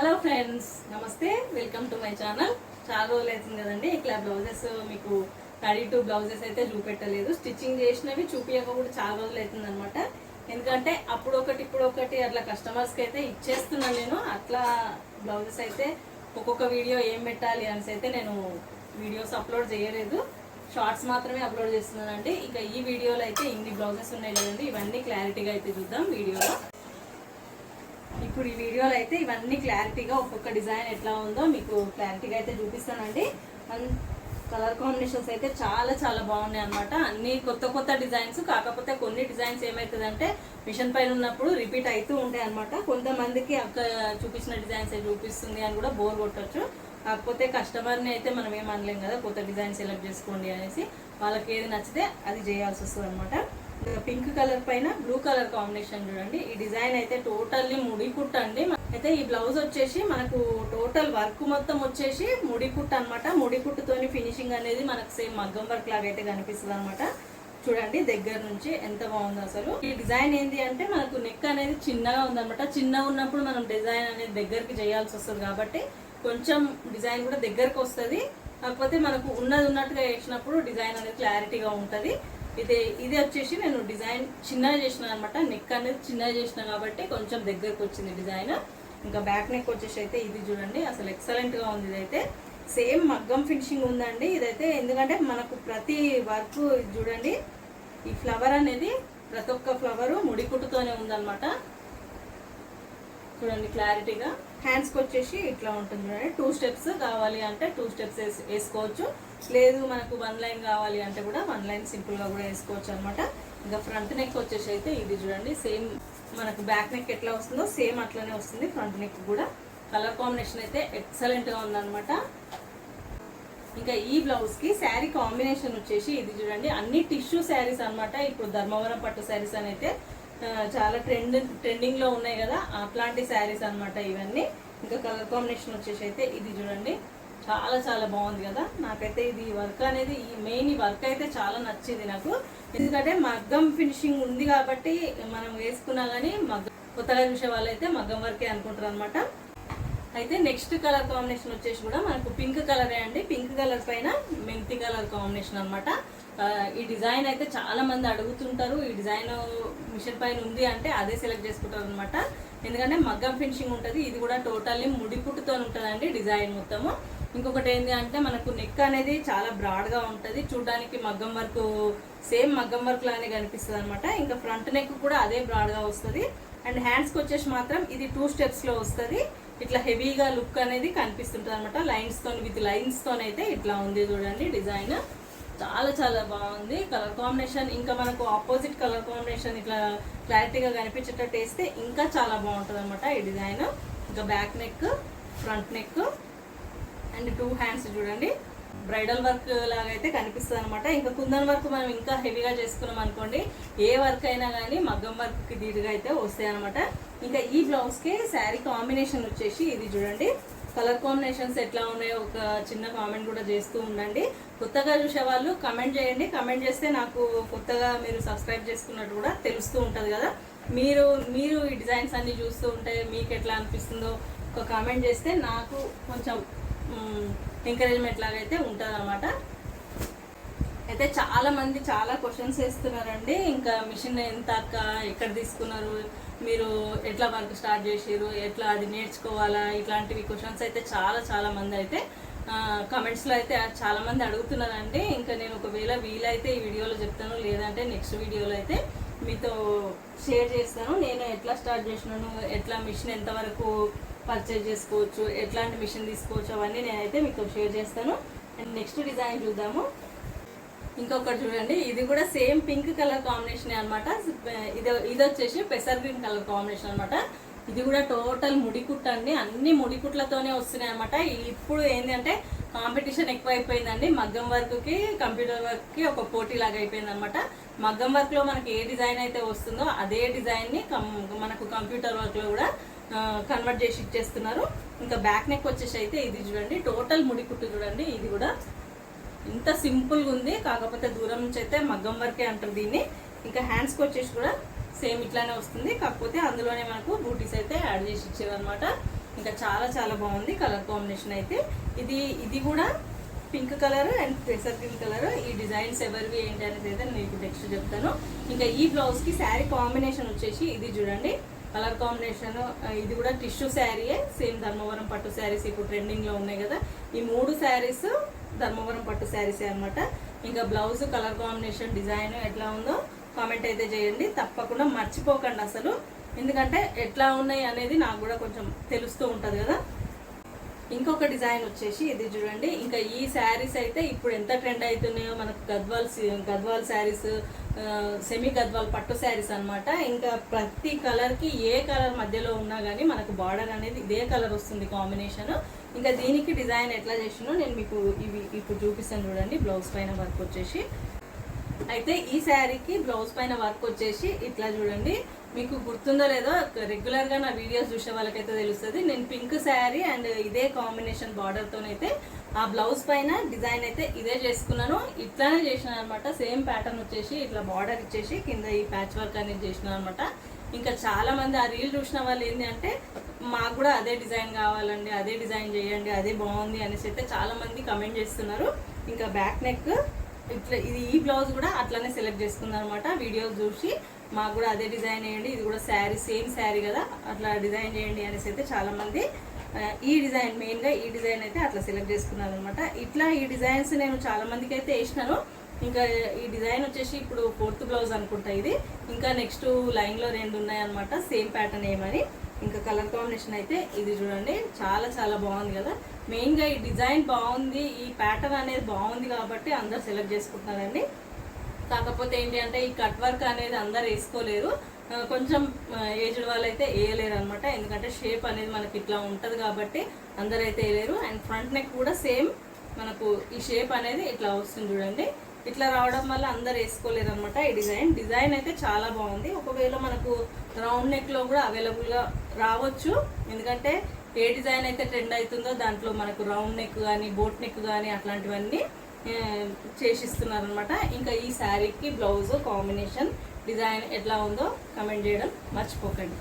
Hello friends namaste welcome to my channel చాలా రోజులు అవుతుంది కదండి. ఇట్లా బ్లౌజెస్ మీకు థర్టీ టు బ్లౌజెస్ అయితే చూపెట్టలేదు. స్టిచ్చింగ్ చేసినవి చూపించక కూడా చాలా రోజులు అవుతుంది అనమాట ఎందుకంటే అప్పుడు ఒకటి ఇప్పుడు ఒకటి అట్లా కస్టమర్స్కి అయితే ఇచ్చేస్తున్నాను నేను. అట్లా బ్లౌజెస్ అయితే ఒక్కొక్క వీడియో ఏం పెట్టాలి అనేసి అయితే నేను వీడియోస్ అప్లోడ్ చేయలేదు. షార్ట్స్ మాత్రమే అప్లోడ్ చేస్తున్నానండి. ఇక ఈ వీడియోలో అయితే ఇన్ని బ్లౌజెస్ ఉన్నాయి కదండి. ఇవన్నీ క్లారిటీగా అయితే చూద్దాం వీడియోలో. ఇప్పుడు ఈ వీడియోలో అయితే ఇవన్నీ క్లారిటీగా ఒక్కొక్క డిజైన్ ఎట్లా ఉందో మీకు క్లారిటీగా అయితే చూపిస్తానండి. కలర్ కాంబినేషన్స్ అయితే చాలా చాలా బాగున్నాయి అనమాట అన్ని కొత్త కొత్త డిజైన్స్ కాకపోతే కొన్ని డిజైన్స్ ఏమవుతుందంటే మిషన్ పైన ఉన్నప్పుడు రిపీట్ అవుతూ ఉంటాయి అనమాట కొంతమందికి అక్క చూపించిన డిజైన్స్ చూపిస్తుంది అని కూడా బోర్ కొట్టచ్చు. కాకపోతే కస్టమర్ని అయితే మనం ఏం అనలేం కదా కొత్త డిజైన్ సెలెక్ట్ చేసుకోండి అనేసి. వాళ్ళకి ఏది నచ్చితే అది చేయాల్సి వస్తుంది అనమాట పింక్ కలర్ పైన బ్లూ కలర్ కాంబినేషన్ చూడండి. ఈ డిజైన్ అయితే టోటల్లీ ముడి కుట్ట అండి. అయితే ఈ బ్లౌజ్ వచ్చేసి మనకు టోటల్ వర్క్ మొత్తం వచ్చేసి ముడి కుట్ట అనమాట ముడి కుట్టుతోని ఫినిషింగ్ అనేది మనకు సేమ్ మగ్గం వర్క్ లాగా అయితే కనిపిస్తుంది అనమాట చూడండి దగ్గర నుంచి ఎంత బాగుంది అసలు. ఈ డిజైన్ ఏంటి అంటే మనకు నెక్ అనేది చిన్నగా ఉందన్నమాట. చిన్నగా ఉన్నప్పుడు మనం డిజైన్ అనేది దగ్గరికి చేయాల్సి వస్తుంది కాబట్టి కొంచెం డిజైన్ కూడా దగ్గరకు వస్తుంది. కాకపోతే మనకు ఉన్నది ఉన్నట్టుగా వేసినప్పుడు డిజైన్ అనేది క్లారిటీగా ఉంటుంది. ఇది ఇది వచ్చేసి నేను డిజైన్ చిన్నగా చేసిన అనమాట నెక్ అనేది చిన్నగా చేసిన కాబట్టి కొంచెం దగ్గరకు వచ్చింది డిజైన్. ఇంకా బ్యాక్ నెక్ వచ్చేసి అయితే ఇది చూడండి. అసలు ఎక్సలెంట్గా ఉంది ఇదైతే. సేమ్ మగ్గం ఫినిషింగ్ ఉందండి ఇదైతే. ఎందుకంటే మనకు ప్రతి వర్క్ చూడండి ఈ ఫ్లవర్ అనేది ప్రతి ఒక్క ఫ్లవర్ ముడికుట్టుతోనే ఉందన్నమాట. చూడండి క్లారిటీగా. హ్యాండ్స్కి వచ్చేసి ఇట్లా ఉంటుంది చూడండి. టూ స్టెప్స్ కావాలి అంటే టూ స్టెప్స్ వేసుకోవచ్చు. లేదు మనకు వన్ లైన్ కావాలి అంటే కూడా వన్ లైన్ సింపుల్గా కూడా వేసుకోవచ్చు అనమాట ఇంకా ఫ్రంట్ నెక్ వచ్చేసి అయితే ఇది చూడండి సేమ్ మనకు బ్యాక్ నెక్ ఎట్లా వస్తుందో సేమ్ అట్లనే వస్తుంది. ఫ్రంట్ నెక్ కూడా కలర్ కాంబినేషన్ అయితే ఎక్సలెంట్గా ఉందన్నమాట. ఇంకా ఈ బ్లౌజ్కి శారీ కాంబినేషన్ వచ్చేసి ఇది చూడండి అన్ని టిష్యూ శారీస్ అనమాట ఇప్పుడు ధర్మవరం పట్టు శారీస్ అని అయితే చాలా ట్రెండ్ ట్రెండింగ్లో ఉన్నాయి కదా అట్లాంటి శారీస్ అనమాట ఇవన్నీ. ఇంకా కలర్ కాంబినేషన్ వచ్చేసి అయితే ఇది చూడండి చాలా చాలా బాగుంది కదా. నాకైతే ఇది వర్క్ అనేది ఈ మెయిన్ ఈ వర్క్ అయితే చాలా నచ్చింది నాకు. ఎందుకంటే మగ్గం ఫినిషింగ్ ఉంది కాబట్టి మనం వేసుకున్నా కానీ మగ్గం కొత్తగా చూసే వాళ్ళైతే మగ్గం వర్కే అనుకుంటారు అనమాట అయితే నెక్స్ట్ కలర్ కాంబినేషన్ వచ్చేసి కూడా మనకు పింక్ కలరే అండి. పింక్ కలర్ పైన మెంతి కలర్ కాంబినేషన్ అనమాట ఈ డిజైన్ అయితే చాలా మంది అడుగుతుంటారు. ఈ డిజైన్ మిషన్ పైన ఉంది అంటే అదే సెలెక్ట్ చేసుకుంటారు అనమాట ఎందుకంటే మగ్గం ఫినిషింగ్ ఉంటుంది. ఇది కూడా టోటల్లీ ముడిపుట్టుతో ఉంటుందండి డిజైన్ మొత్తము. ఇంకొకటి ఏంటి అంటే మనకు నెక్ అనేది చాలా బ్రాడ్గా ఉంటుంది. చూడడానికి మగ్గం వర్క్ సేమ్ మగ్గం వర్క్ లానే కనిపిస్తుంది అనమాట ఇంకా ఫ్రంట్ నెక్ కూడా అదే బ్రాడ్గా వస్తుంది. అండ్ హ్యాండ్స్కి వచ్చేసి మాత్రం ఇది టూ స్టెప్స్లో వస్తుంది. ఇట్లా హెవీగా లుక్ అనేది కనిపిస్తుంటుంది అనమాట లైన్స్తో విత్ లైన్స్తో అయితే ఇట్లా ఉంది చూడండి డిజైన్. చాలా చాలా బాగుంది. కలర్ కాంబినేషన్ ఇంకా మనకు ఆపోజిట్ కలర్ కాంబినేషన్ ఇట్లా క్లారిటీగా కనిపించేటట్టు వేస్తే ఇంకా చాలా బాగుంటుంది అనమాట ఈ డిజైన్. ఇంకా back neck front neck and two hands చూడండి. బ్రైడల్ వర్క్ లాగా అయితే కనిపిస్తుంది అనమాట ఇంకా కుందన్ వర్క్ మనం ఇంకా హెవీగా చేసుకున్నాం అనుకోండి ఏ వర్క్ అయినా కానీ మగ్గం వర్క్కి దీటుగా అయితే వస్తాయి అనమాట ఇంకా ఈ బ్లౌజ్కి శారీ కాంబినేషన్ వచ్చేసి ఇది చూడండి. కలర్ కాంబినేషన్స్ ఎట్లా ఉన్నాయో ఒక చిన్న కామెంట్ కూడా చేస్తూ ఉండండి. కొత్తగా చూసే వాళ్ళు కమెంట్ చేయండి. కమెంట్ చేస్తే నాకు కొత్తగా మీరు సబ్స్క్రైబ్ చేసుకున్నట్టు కూడా తెలుస్తూ ఉంటుంది కదా. మీరు మీరు ఈ డిజైన్స్ అన్ని చూస్తూ ఉంటే మీకు ఎట్లా అనిపిస్తుందో ఒక కామెంట్ చేస్తే నాకు కొంచెం ఎంకరేజ్మెంట్ లాగా అయితే ఉంటుంది అనమాట అయితే చాలా మంది చాలా క్వశ్చన్స్ వేస్తున్నారండి. ఇంకా మిషన్ ఎంత అక్క? ఎక్కడ తీసుకున్నారు? మీరు ఎట్లా వర్క్ స్టార్ట్ చేసారు ఎట్లా అది నేర్చుకోవాలా? ఇట్లాంటివి క్వశ్చన్స్ అయితే చాలా చాలా మంది అయితే కమెంట్స్లో అయితే చాలా మంది అడుగుతున్నారండి. ఇంకా నేను ఒకవేళ వీలైతే ఈ వీడియోలో చెప్తాను. లేదంటే నెక్స్ట్ వీడియోలో అయితే మీతో షేర్ చేస్తాను. నేను ఎట్లా స్టార్ట్ చేసినాను? ఎట్లా మిషన్ ఎంతవరకు పర్చేజ్ చేసుకోవచ్చు ఎట్లాంటి మిషన్ తీసుకోవచ్చు అవన్నీ నేనైతే మీతో షేర్ చేస్తాను. అండ్ నెక్స్ట్ డిజైన్ చూద్దాము. ఇంకొకటి చూడండి ఇది కూడా సేమ్ పింక్ కలర్ కాంబినేషన్ అనమాట ఇది ఇది వచ్చేసి పెసర్ గ్రీన్ కలర్ కాంబినేషన్ అనమాట ఇది కూడా టోటల్ ముడికుట్ అండి. అన్ని ముడికుట్లతోనే వస్తున్నాయి అనమాట ఇప్పుడు ఏంటంటే కాంపిటీషన్ ఎక్కువ అయిపోయిందండి మగ్గం వర్క్కి కంప్యూటర్ వర్క్కి ఒక పోటీ లాగా అయిపోయింది అనమాట మగ్గం వర్క్లో మనకి ఏ డిజైన్ అయితే వస్తుందో అదే డిజైన్ని మనకు కంప్యూటర్ వర్క్లో కూడా కన్వర్ట్ చేసి ఇచ్చేస్తున్నారు. ఇంకా బ్యాక్ నెక్ వచ్చేసి అయితే ఇది చూడండి. టోటల్ ముడి కుట్టు చూడండి. ఇది కూడా ఇంత సింపుల్గా ఉంది. కాకపోతే దూరం నుంచి అయితే మగ్గం వరకే అంటారు దీన్ని. ఇంకా హ్యాండ్స్కి వచ్చేసి కూడా సేమ్ ఇట్లానే వస్తుంది. కాకపోతే అందులోనే మనకు బూటీస్ అయితే యాడ్ చేసి ఇచ్చేది ఇంకా చాలా చాలా బాగుంది కలర్ కాంబినేషన్ అయితే. ఇది ఇది కూడా పింక్ కలర్ అండ్ పెసర్ గ్రీన్ కలర్ ఈ డిజైన్స్ ఎవరివి ఏంటి అనేది అయితే నేను మీకు నెక్స్ట్ చెప్తాను. ఇంకా ఈ బ్లౌజ్కి శారీ కాంబినేషన్ వచ్చేసి ఇది చూడండి. కలర్ కాంబినేషన్ ఇది కూడా టిష్యూ శారీయే సేమ్ ధర్మవరం పట్టు శారీస్ ఇప్పుడు ట్రెండింగ్లో ఉన్నాయి కదా. ఈ మూడు శారీస్ ధర్మవరం పట్టు శారీసే అన్నమాట. ఇంకా బ్లౌజ్ కలర్ కాంబినేషన్ డిజైన్ ఎట్లా ఉందో కామెంట్ అయితే చేయండి. తప్పకుండా మర్చిపోకండి అసలు. ఎందుకంటే ఎట్లా ఉన్నాయి అనేది నాకు కూడా కొంచెం తెలుస్తూ ఉంటుంది కదా. ఇంకొక డిజైన్ వచ్చేసి ఇది చూడండి. ఇంకా ఈ శారీస్ అయితే ఇప్పుడు ఎంత ట్రెండ్ అవుతున్నాయో మనకు గద్వాల్ గద్వాల్ శారీస్ సెమీ గద్వాల్ పట్టు శారీస్ అన్నమాట. ఇంకా ప్రతి కలర్కి ఏ కలర్ మధ్యలో ఉన్నా కానీ మనకు బార్డర్ అనేది ఇదే కలర్ వస్తుంది కాంబినేషన్ ఇంకా దీనికి డిజైన్ ఎట్లా చేసినో నేను మీకు ఇవి ఇప్పుడు చూపిస్తాను చూడండి. బ్లౌజ్ పైన వర్క్ వచ్చేసి. అయితే ఈ శారీకి బ్లౌజ్ పైన వర్క్ వచ్చేసి ఇట్లా చూడండి. మీకు గుర్తుందో లేదో రెగ్యులర్గా నా వీడియోస్ చూసే వాళ్ళకైతే తెలుస్తుంది. నేను పింక్ శారీ అండ్ ఇదే కాంబినేషన్ బార్డర్తోనైతే ఆ బ్లౌజ్ పైన డిజైన్ అయితే ఇదే చేసుకున్నాను. ఇట్లానే చేసిన అనమాట సేమ్ ప్యాటర్న్ వచ్చేసి ఇట్లా బార్డర్ ఇచ్చేసి కింద ఈ ప్యాచ్ వర్క్ అనేది చేసిన అనమాట ఇంకా చాలా మంది ఆ రీల్ చూసిన వాళ్ళు ఏంటి అంటే మాకు కూడా అదే డిజైన్ కావాలండి అదే డిజైన్ చేయండి అదే బాగుంది అనేసి అయితే చాలా మంది కమెంట్ చేస్తున్నారు. ఇంకా బ్యాక్ నెక్ ఇట్లా ఇది ఈ బ్లౌజ్ కూడా అట్లానే సెలెక్ట్ చేసుకుందాం అనమాట వీడియోస్ చూసి మాకు కూడా అదే డిజైన్ వేయండి. ఇది కూడా శారీ సేమ్ శారీ కదా. అట్లా డిజైన్ చేయండి అనేసి అయితే చాలామంది ఈ డిజైన్ మెయిన్గా ఈ డిజైన్ అయితే అట్లా సెలెక్ట్ చేసుకున్నాను అనమాట ఇట్లా ఈ డిజైన్స్ నేను చాలా మందికి అయితే వేసినాను. ఇంకా ఈ డిజైన్ వచ్చేసి ఇప్పుడు ఫోర్త్ బ్లౌజ్ అనుకుంటా ఇది. ఇంకా నెక్స్ట్ లైన్లో రెండు ఉన్నాయి అనమాట సేమ్ ప్యాటర్న్ ఏమని ఇంకా కలర్ కాంబినేషన్ అయితే ఇది చూడండి. చాలా చాలా బాగుంది కదా. మెయిన్గా ఈ డిజైన్ బాగుంది ఈ ప్యాటర్న్ అనేది బాగుంది కాబట్టి అందరు సెలెక్ట్ చేసుకుంటున్నారండి. కాకపోతే ఏంటి అంటే ఈ కట్ వర్క్ అనేది అందరు వేసుకోలేరు. కొంచెం ఏజ్డ్ వాళ్ళు అయితే వేయలేరు అనమాట ఎందుకంటే షేప్ అనేది మనకి ఇట్లా ఉంటుంది కాబట్టి అందరు అయితే వేయలేరు. అండ్ ఫ్రంట్ నెక్ కూడా సేమ్ మనకు ఈ షేప్ అనేది ఇట్లా వస్తుంది చూడండి. ఇట్లా రావడం వల్ల అందరు వేసుకోలేరు అనమాట ఈ డిజైన్. డిజైన్ అయితే చాలా బాగుంది. ఒకవేళ మనకు రౌండ్ నెక్లో కూడా అవైలబుల్గా రావచ్చు. ఎందుకంటే ఏ డిజైన్ అయితే ట్రెండ్ అవుతుందో దాంట్లో మనకు రౌండ్ నెక్ కానీ బోట్ నెక్ కానీ అట్లాంటివన్నీ ఆ, చేసిస్తున్నారు అనమాట ఇంకా ఈ శారీకి బ్లౌజ్ కాంబినేషన్ డిజైన్ ఎట్లా ఉందో కమెంట్ చేయడం మర్చిపోకండి.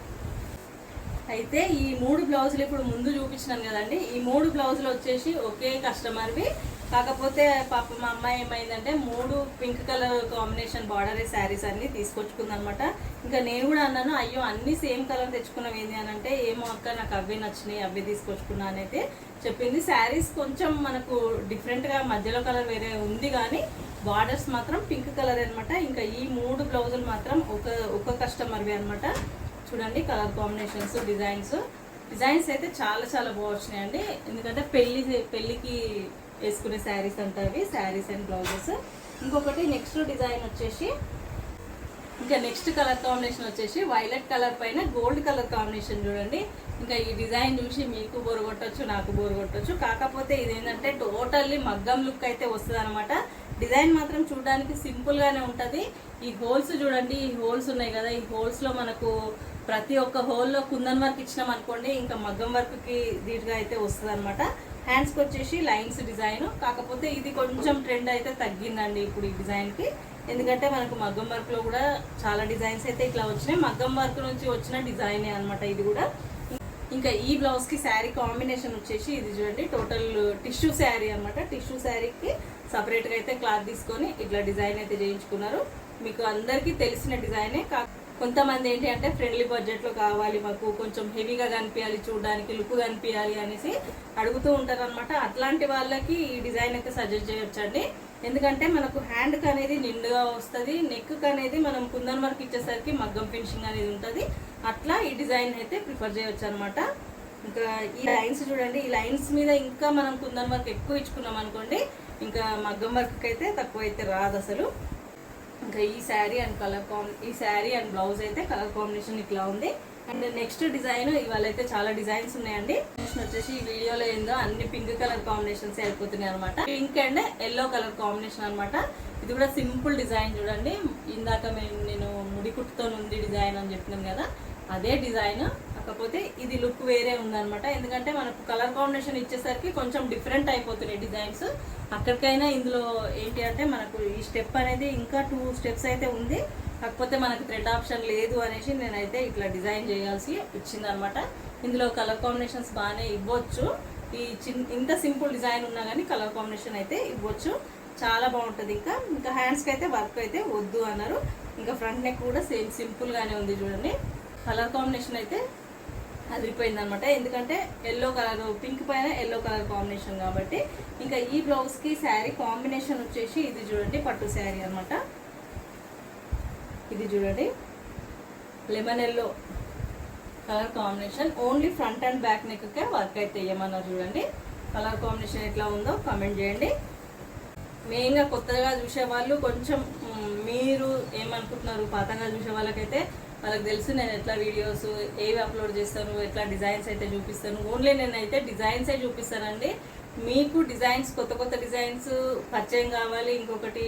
అయితే ఈ మూడు బ్లౌజులు ఇప్పుడు ముందు చూపించినాను కదండి. ఈ మూడు బ్లౌజులు వచ్చేసి ఒకే కస్టమర్వి. కాకపోతే పాప మా అమ్మాయి ఏమైందంటే మూడు pink colour combination border saris అన్ని తీసుకొచ్చుకుందనమాట ఇంకా నేను కూడా అన్నాను అయ్యో అన్ని సేమ్ కలర్ తెచ్చుకున్నాం ఏంది? అని అంటే ఏమో అక్క నాకు అవే నచ్చినాయి అవే తీసుకొచ్చుకున్నా అని అయితే చెప్పింది. శారీస్ కొంచెం మనకు డిఫరెంట్గా మధ్యలో కలర్ వేరే ఉంది కానీ బార్డర్స్ మాత్రం పింక్ కలర్ అనమాట ఇంకా ఈ మూడు బ్లౌజులు మాత్రం ఒక ఒక కస్టమర్వి అన్నమాట. చూడండి కలర్ కాంబినేషన్స్ డిజైన్స్ డిజైన్స్ అయితే చాలా చాలా బాగొచ్చినాయండి ఎందుకంటే పెళ్ళి పెళ్ళికి వేసుకునే శారీస్ అంటారు శారీస్ అండ్ బ్లౌజెస్ ఇంకొకటి నెక్స్ట్ డిజైన్ వచ్చేసి ఇంకా నెక్స్ట్ కలర్ కాంబినేషన్ వచ్చేసి వైలెట్ కలర్ పైన గోల్డ్ కలర్ కాంబినేషన్ చూడండి. ఇంకా ఈ డిజైన్ చూసి మీకు బోరు నాకు బోరు కాకపోతే ఇది ఏంటంటే టోటల్లీ మగ్గం లుక్ అయితే వస్తుంది అనమాట డిజైన్ మాత్రం చూడడానికి సింపుల్గానే ఉంటుంది. ఈ హోల్స్ చూడండి ఈ హోల్స్ ఉన్నాయి కదా. ఈ హోల్స్లో మనకు ప్రతి ఒక్క హోల్లో కుందన్ వర్క్ ఇచ్చినాం అనుకోండి ఇంకా మగ్గం వర్క్కి దీటుగా అయితే వస్తుంది అనమాట హ్యాండ్స్కి వచ్చేసి లైన్స్ డిజైన్ కాకపోతే ఇది కొంచెం ట్రెండ్ అయితే తగ్గిందండి ఇప్పుడు ఈ డిజైన్కి ఎందుకంటే మనకు మగ్గం వర్క్లో కూడా చాలా డిజైన్స్ అయితే ఇట్లా వచ్చినాయి. మగ్గం వర్క్ నుంచి వచ్చిన డిజైనే అనమాట ఇది కూడా. ఇంకా ఈ బ్లౌజ్కి శారీ కాంబినేషన్ వచ్చేసి ఇది చూడండి టోటల్ టిష్యూ శారీ అన్నమాట. టిష్యూ శారీకి సపరేట్గా అయితే క్లాత్ తీసుకొని ఇట్లా డిజైన్ అయితే చేయించుకున్నారు. మీకు అందరికీ తెలిసిన డిజైనే కా కొంతమంది ఏంటి అంటే ఫ్రెండ్లీ బడ్జెట్లో కావాలి మాకు కొంచెం హెవీగా కనిపించాలి చూడడానికి లుక్ కనిపించాలి అనేసి అడుగుతూ ఉంటారు అనమాట అట్లాంటి వాళ్ళకి ఈ డిజైన్ అయితే సజెస్ట్ చేయొచ్చండి. ఎందుకంటే మనకు హ్యాండ్కి అనేది నిండుగా వస్తుంది నెక్కి అనేది మనం కుందన్ వర్క్ ఇచ్చేసరికి మగ్గం ఫినిషింగ్ అనేది ఉంటుంది. అట్లా ఈ డిజైన్ అయితే ప్రిఫర్ చేయొచ్చు అనమాట ఇంకా ఈ లైన్స్ చూడండి ఈ లైన్స్ మీద ఇంకా మనం కుందన్ వర్క్ ఎక్కువ ఇచ్చుకున్నాం అనుకోండి ఇంకా మగ్గం వర్క్ అయితే తక్కువ అయితే రాదు అసలు. ఇంకా ఈ శారీ అండ్ కలర్ కాంబి ఈ శారీ అండ్ బ్లౌజ్ అయితే కలర్ కాంబినేషన్ ఇట్లా ఉంది. అండ్ నెక్స్ట్ డిజైన్ ఇవాళ అయితే చాలా డిజైన్స్ ఉన్నాయండి. వచ్చేసి ఈ వీడియోలో ఏందో అన్ని పింక్ కలర్ కాంబినేషన్స్ అయిపోతున్నాయి అనమాట pink and yellow colour combination అనమాట ఇది కూడా సింపుల్ డిజైన్ చూడండి. ఇందాక మేము నేను ముడి కుట్టుతో ఉంది డిజైన్ అని చెప్పినాం కదా అదే డిజైన్. కాకపోతే ఇది లుక్ వేరే ఉందన్నమాట. ఎందుకంటే మనకు కలర్ కాంబినేషన్ ఇచ్చేసరికి కొంచెం డిఫరెంట్ అయిపోతున్నాయి డిజైన్స్. అక్కడికైనా ఇందులో ఏంటి అంటే మనకు ఈ స్టెప్ అనేది ఇంకా టూ స్టెప్స్ అయితే ఉంది. కాకపోతే మనకి థ్రెడ్ ఆప్షన్ లేదు అనేసి నేనైతే ఇట్లా డిజైన్ చేయాల్సి వచ్చిందనమాట. ఇందులో కలర్ కాంబినేషన్స్ బాగానే ఇవ్వచ్చు. ఈ చిన్ ఇంత సింపుల్ డిజైన్ ఉన్నా కానీ కలర్ కాంబినేషన్ అయితే ఇవ్వచ్చు. చాలా బాగుంటుంది ఇంకా. ఇంకా హ్యాండ్స్కి అయితే వర్క్ అయితే వద్దు అన్నారు. ఇంకా ఫ్రంట్ నెక్ కూడా సేమ్ సింపుల్గానే ఉంది చూడండి. కలర్ కాంబినేషన్ అయితే అదిరిపోయింది అనమాట ఎందుకంటే ఎల్లో కలర్ పింక్ పైన ఎల్లో కలర్ కాంబినేషన్ కాబట్టి. ఇంకా ఈ బ్లౌజ్కి శారీ కాంబినేషన్ వచ్చేసి ఇది చూడండి పట్టు శారీ అనమాట ఇది చూడండి. Lemon yellow colour combination only front and back నెక్కే work అయితే ఏమన్నా చూడండి. కలర్ కాంబినేషన్ ఎట్లా ఉందో కామెంట్ చేయండి. మెయిన్గా కొత్తగా చూసే వాళ్ళు కొంచెం మీరు ఏమనుకుంటున్నారు? పాతంగా చూసే వాళ్ళకైతే వాళ్ళకి తెలుసు నేను ఎట్లా వీడియోస్ ఏవి అప్లోడ్ చేస్తాను ఎట్లా డిజైన్స్ అయితే చూపిస్తాను. ఓన్లీ నేనైతే డిజైన్సే చూపిస్తానండి. మీకు డిజైన్స్ కొత్త కొత్త డిజైన్స్ పరిచయం కావాలి. ఇంకొకటి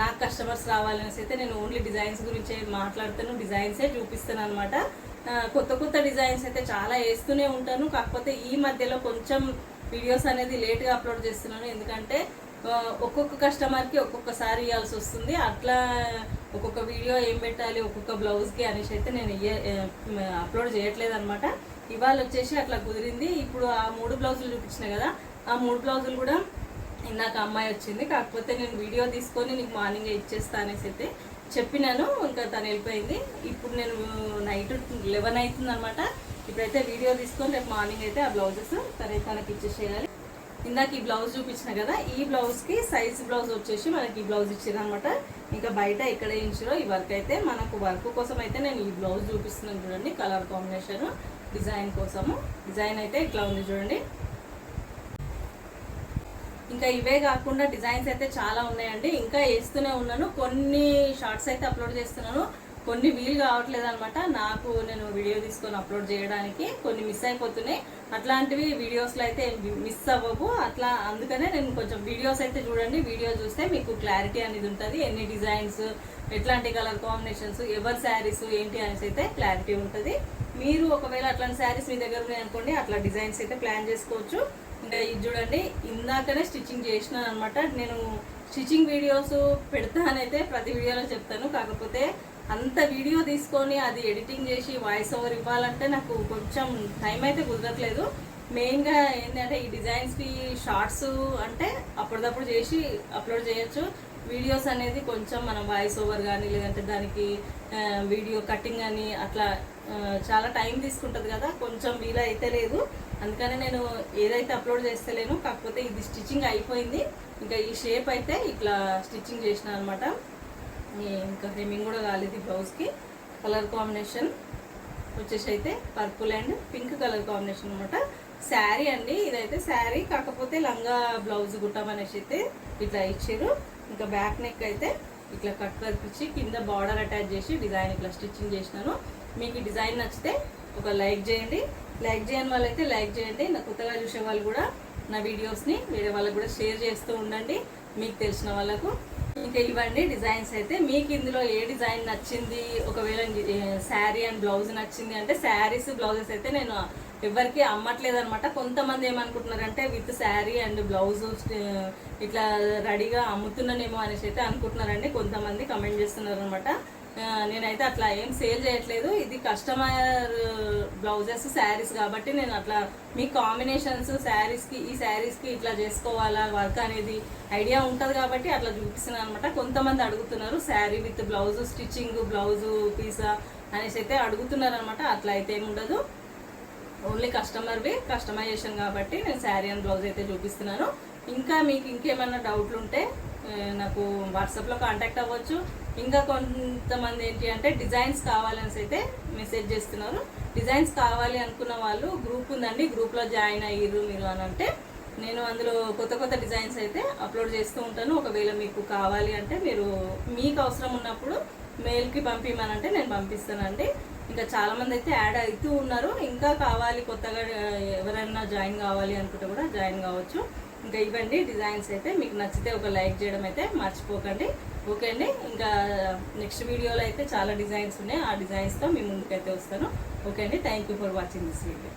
నాకు కస్టమర్స్ రావాలనేసి అయితే నేను ఓన్లీ డిజైన్స్ గురించే మాట్లాడతాను. డిజైన్సే చూపిస్తాను అనమాట కొత్త కొత్త డిజైన్స్ అయితే చాలా వేస్తూనే ఉంటాను. కాకపోతే ఈ మధ్యలో కొంచెం వీడియోస్ అనేది లేట్గా అప్లోడ్ చేస్తున్నాను. ఎందుకంటే ఒక్కొక్క కస్టమర్కి ఒక్కొక్కసారి ఇవ్వాల్సి వస్తుంది. అట్లా ఒక్కొక్క వీడియో ఏం పెట్టాలి ఒక్కొక్క బ్లౌజ్కి అనేసి అయితే నేను అప్లోడ్ చేయట్లేదు అనమాట ఇవాళ వచ్చేసి అట్లా కుదిరింది. ఇప్పుడు ఆ మూడు బ్లౌజులు చూపించిన కదా ఆ మూడు బ్లౌజులు కూడా ఇందాక అమ్మాయి వచ్చింది. కాకపోతే నేను వీడియో తీసుకొని నీకు మార్నింగ్ ఇచ్చేస్తా అనేసి అయితే చెప్పినాను. ఇంకా తను వెళ్ళిపోయింది. ఇప్పుడు నేను నైట్ లెవెన్ అవుతుంది అనమాట ఇప్పుడైతే వీడియో తీసుకొని రేపు మార్నింగ్ అయితే ఆ బ్లౌజెస్ తనే తనకి ఇచ్చేసేయాలి. ఇందాక ఈ బ్లౌజ్ చూపించిన కదా ఈ బ్లౌజ్కి సైజ్ బ్లౌజ్ వచ్చేసి మనకి ఈ బ్లౌజ్ ఇచ్చారు అనమాట ఇంకా బయట ఎక్కడ ఇచ్చిరో ఈ వర్క్ అయితే మనకు వర్క్ కోసం అయితే నేను ఈ బ్లౌజ్ చూపిస్తున్నాను చూడండి కలర్ కాంబినేషన్ డిజైన్ కోసము. డిజైన్ అయితే ఇట్లా ఉంది చూడండి. ఇంకా ఇవే కాకుండా డిజైన్స్ అయితే చాలా ఉన్నాయండి. ఇంకా వేస్తూనే ఉన్నాను. కొన్ని షార్ట్స్ అయితే అప్లోడ్ చేస్తున్నాను. కొన్ని వీలు కావట్లేదు అనమాట నాకు నేను వీడియో తీసుకొని అప్లోడ్ చేయడానికి కొన్ని మిస్ అయిపోతున్నాయి. అట్లాంటివి వీడియోస్లో అయితే మిస్ అవ్వవు. అట్లా అందుకనే నేను కొంచెం వీడియోస్ అయితే చూడండి. వీడియో చూస్తే మీకు క్లారిటీ అనేది ఉంటుంది. ఎన్ని డిజైన్స్ ఎట్లాంటి కలర్ కాంబినేషన్స్ ఎవరి శారీస్ ఏంటి అనేసి అయితే క్లారిటీ ఉంటుంది. మీరు ఒకవేళ అట్లాంటి శారీస్ మీ దగ్గర ఉన్నాయి అనుకోండి అట్లా డిజైన్స్ అయితే ప్లాన్ చేసుకోవచ్చు. ఇంకా ఇది చూడండి ఇందాకనే స్టిచ్చింగ్ చేసినాను అనమాట నేను స్టిచ్చింగ్ వీడియోస్ పెడతానైతే ప్రతి వీడియోలో చెప్తాను. కాకపోతే అంత వీడియో తీసుకొని అది ఎడిటింగ్ చేసి వాయిస్ ఓవర్ ఇవ్వాలంటే నాకు కొంచెం టైం అయితే కుదరట్లేదు. మెయిన్గా ఏంటంటే ఈ డిజైన్స్కి షార్ట్స్ అంటే అప్పటిదప్పుడు చేసి అప్లోడ్ చేయొచ్చు. వీడియోస్ అనేది కొంచెం మనం వాయిస్ ఓవర్ కానీ లేదంటే దానికి వీడియో కటింగ్ అని అట్లా చాలా టైం తీసుకుంటుంది కదా. కొంచెం వీలైతే లేదు. అందుకనే నేను ఏదైతే అప్లోడ్ చేస్తలేను కాకపోతే ఇది స్టిచ్చింగ్ అయిపోయింది. ఇంకా ఈ షేప్ అయితే ఇట్లా స్టిచ్చింగ్ చేసిన అనమాట ఇంకా హెమ్మింగ్ కూడా కాలేదు ఈ బ్లౌజ్కి కలర్ కాంబినేషన్ వచ్చేసి అయితే purple and pink colour combination అనమాట శారీ అండి ఇదైతే శారీ కాకపోతే లంగా బ్లౌజ్ కుట్టామనేసి అయితే ఇట్లా ఇచ్చారు. ఇంకా బ్యాక్ నెక్ అయితే ఇట్లా కట్ వర్క్ ఇచ్చి కింద బార్డర్ అటాచ్ చేసి డిజైన్ ఇట్లా స్టిచ్చింగ్ చేసినాను. మీకు డిజైన్ నచ్చితే ఒక లైక్ చేయండి. లైక్ చేయని వాళ్ళైతే లైక్ చేయండి. నా కొత్తగా చూసే వాళ్ళు కూడా నా వీడియోస్ని వేరే వాళ్ళకి కూడా షేర్ చేస్తూ ఉండండి. మీకు తెలిసిన వాళ్ళకు ఇంకా ఇవ్వండి డిజైన్స్ అయితే. మీకు ఇందులో ఏ డిజైన్ నచ్చింది? ఒకవేళ శారీ అండ్ బ్లౌజ్ నచ్చింది అంటే శారీస్ బ్లౌజెస్ అయితే నేను ఎవరికి అమ్మట్లేదు అనమాట కొంతమంది ఏమనుకుంటున్నారంటే విత్ శారీ అండ్ బ్లౌజ్ ఇట్లా రెడీగా అమ్ముతున్నానేమో అనేసి అయితే అనుకుంటున్నారండి. కొంతమంది కమెంట్ చేస్తున్నారు అనమాట నేనైతే అట్లా ఏం సేల్ చేయట్లేదు. ఇది కస్టమర్ బ్లౌజెస్ శారీస్ కాబట్టి నేను అట్లా మీ కాంబినేషన్స్ శారీస్కి ఈ శారీస్కి ఇట్లా చేసుకోవాలా? వర్క్ అనేది ఐడియా ఉంటుంది కాబట్టి అట్లా చూపిస్తున్నాను అనమాట కొంతమంది అడుగుతున్నారు sari with blouse stitching blouse Pisa అనేసి అయితే అడుగుతున్నారు అనమాట అట్లా అయితే ఏముండదు ఉండదు. ఓన్లీ కస్టమర్వి కస్టమైజేషన్ కాబట్టి నేను శారీ అండ్ బ్లౌజ్ అయితే చూపిస్తున్నాను. ఇంకా మీకు ఇంకేమైనా డౌట్లు ఉంటే నాకు వాట్సాప్లో కాంటాక్ట్ అవ్వచ్చు. ఇంకా కొంతమంది ఏంటి అంటే డిజైన్స్ కావాలనేసి అయితే మెసేజ్ చేస్తున్నారు. డిజైన్స్ కావాలి అనుకున్న వాళ్ళు గ్రూప్ ఉందండి గ్రూప్లో జాయిన్ అయ్యారు మీరు అని అంటే నేను అందులో కొత్త కొత్త డిజైన్స్ అయితే అప్లోడ్ చేస్తూ ఉంటాను. ఒకవేళ మీకు కావాలి అంటే మీరు మీకు అవసరం ఉన్నప్పుడు మెయిల్కి పంపించమనంటే నేను పంపిస్తానండి. ఇంకా చాలామంది అయితే యాడ్ అవుతూ ఉన్నారు. ఇంకా కావాలి కొత్తగా ఎవరైనా జాయిన్ కావాలి అనుకుంటే కూడా జాయిన్ కావచ్చు. ఇంకా ఇవ్వండి డిజైన్స్ అయితే మీకు నచ్చితే ఒక లైక్ చేయడం అయితే మర్చిపోకండి. ఓకే అండి. ఇంకా నెక్స్ట్ వీడియోలో అయితే చాలా డిజైన్స్ ఉన్నాయి. ఆ డిజైన్స్తో మీ ముందుకైతే వస్తాను. ఓకే అండి. Thank you for watching this video.